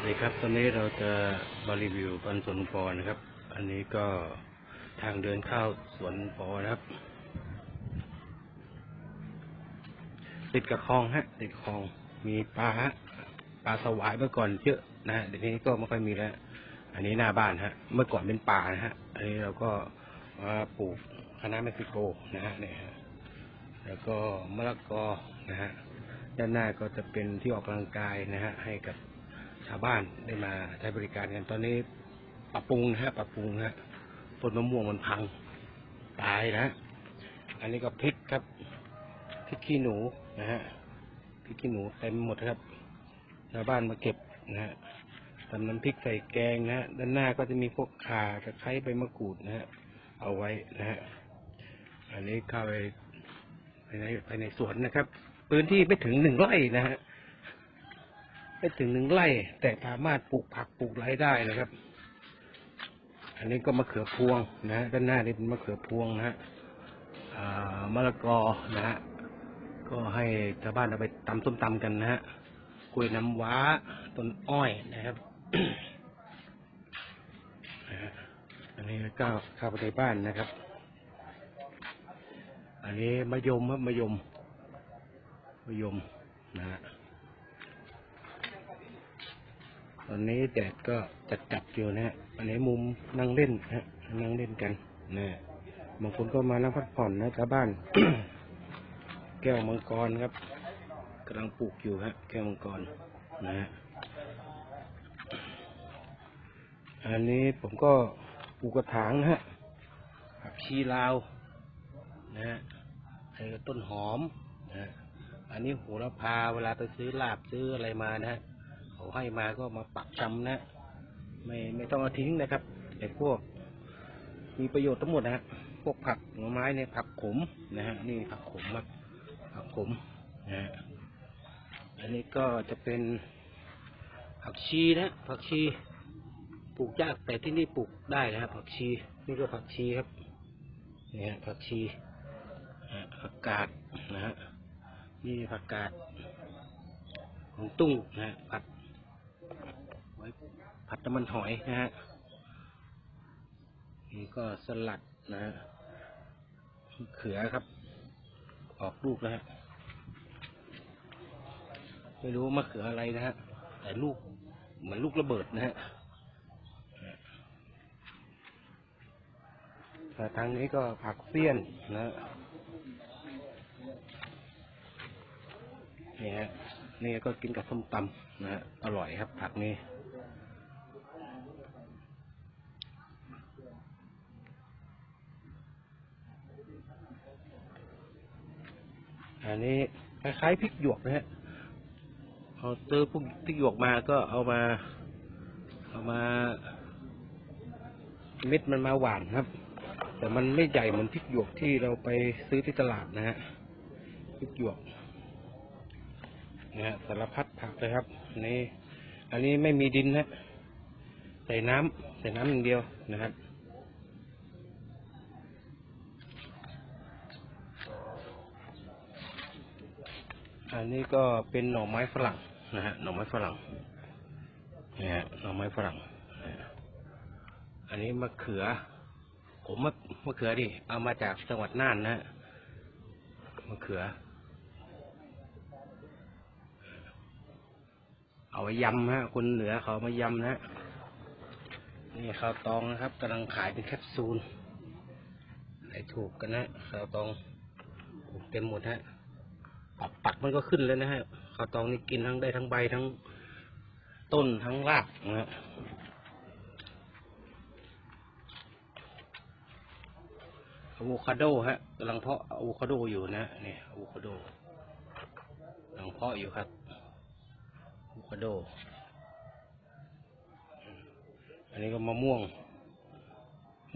สวัสดีครับ ตอนนี้เราจะมารีวิวปันสวนปอนะครับ อันนี้ก็ทางเดินเข้าสวนปอนะครับ ติดกับคลองฮะ ติดคลอง มีปลาฮะ ปลาสวายเมื่อก่อนเยอะนะฮะเดี๋ยวนี้ก็ไม่ค่อยมีแล้ว อันนี้หน้าบ้านฮะ เมื่อก่อนเป็นป่านะฮะ อันนี้เราก็มาปลูกคณะเม็กซิโกนะฮะเนี่ยฮะแล้วก็มะละกอนะฮะ ด้านหน้าก็จะเป็นที่ออกกำลังกายนะฮะ ให้กับ ชาวบ้านได้มาใช้บริการกันตอนนี้ ปรับปรุงนะฮะปรับปรุงนะฮะต้นมะม่วงมันพัง ตายนะฮะอันนี้ก็พริกครับพริกขี้หนูนะฮะพริกขี้หนูเต็มหมดครับ ชาวบ้านมาเก็บนะฮะทำน้ำพริกใส่แกงนะฮะด้านหน้าก็จะมีพวกข่าตะไคร้ใบมะกรูดนะฮะเอาไว้นะฮะอันนี้เข้าไปภายในภายในสวนนะครับ พื้นที่ไม่ถึงหนึ่งไร่นะฮะ ไม่ถึงหนึ่งไร่ แต่สามารถปลูกผักปลูกไรได้นะครับ อันนี้ก็มะเขือพวงนะฮะด้านหน้านี่เป็นมะเขือพวงนะฮะมะละกอนะฮะก็ให้ชาวบ้านเอาไปตำส้มตำกันนะฮะกล้วยน้ำว้าต้นอ้อยนะครับอันนี้ก็เข้าไปในบ้านนะครับ อันนี้มะยมครับมะยมมะยมนะฮะ ตอนนี้แดดก็จัดจัดๆอยู่นะฮะอันนี้มุมนั่งเล่นนะฮะ นั่งเล่นกันนะฮะบางคนก็มานั่งพักผ่อนนะชาวบ้าน แก้วมังกรครับกำลังปลูกอยู่ฮะ แก้วมังกรนะฮะอันนี้ผมก็ปลูกกระถางนะฮะผักชีลาวนะฮะไอ้ต้นหอมนะฮะอันนี้โหระพาเวลาไปซื้อลาบซื้ออะไรมานะฮะ เขาให้มาก็มาปักชำนะ ไม่ไม่ต้องเอาทิ้งนะครับไอ้พวก มีประโยชน์ทั้งหมดนะฮะพวกผักหน่อไม้เนี่ยผักขมนะฮะนี่ผักขมครับผักขมนะฮะอันนี้ก็จะเป็นผักชีนะผักชีปลูกยากแต่ที่นี่ปลูกได้นะครับผักชีนี่ก็ผักชีครับนี่ฮะผักชีฮะผักกาดนะฮะนี่ผักกาดของตุ้งนะฮะผัดไว้ ผัดน้ำมันหอยนะฮะนี่ก็สลัดนะฮะเขือครับ ออกลูกแล้วฮะไม่รู้มะเขืออะไรนะฮะแต่ลูกเหมือนลูกระเบิดนะฮะทางนี้ก็ผักเสี้ยนนะฮะนี่ฮะนี่ก็กินกับส้มตำนะฮะอร่อยครับผักนี้ อันนี้คล้ายๆพริกหยวกนะฮะเอาซื้อพวกพริกหยวกมาก็เอามา เอามา เม็ดมันมาหวานครับ แต่มันไม่ใหญ่เหมือนพริกหยวกที่เราไปซื้อที่ตลาดนะฮะพริกหยวกนะฮะสารพัดผักเลยครับนนี้อันนี้ไม่มีดินนะใส่น้ำใส่น้ำอย่างเดียวนะครับ อันนี้ก็เป็นหน่อไม้ฝรั่งนะฮะหน่อไม้ฝรั่งนะฮะหน่อไม้ฝรั่งอันนี้มะเขือ ผมมะมะเขือดิเอามาจากจังหวัดน่านนะมะเขือ เอาไว้ยำฮะคนเหนือเขาเอมายำนะนี่ข้าวตองนะครับกำลังขายเป็นแคปซูลขายถูกกันนะข้าวตองเต็มหมดฮะ ปักมันก็ขึ้นเลยนะฮะข้าวตองนี่กินทั้งได้ทั้งใบทั้งต้นทั้งรากนะฮะอะโวคาโดฮะกำลังเพาะอะโวคาโดอยู่นะนี่อะโวคาโดกำลังเพาะอยู่ครับอะโวคาโด อันนี้ก็มะม่วง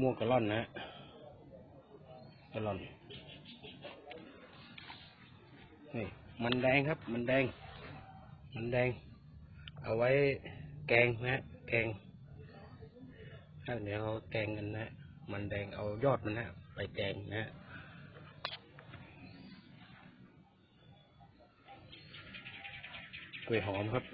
ม่วงกะล่อนนะฮะกะล่อน นี่มันแดงครับ มันแดง มันแดง เอาไว้แกงนะแกงถ้าเดี๋ยวเราแกงกันนะ มันแดงเอายอดมันนะ ไปแกงนะฮะกล้วยหอมครับ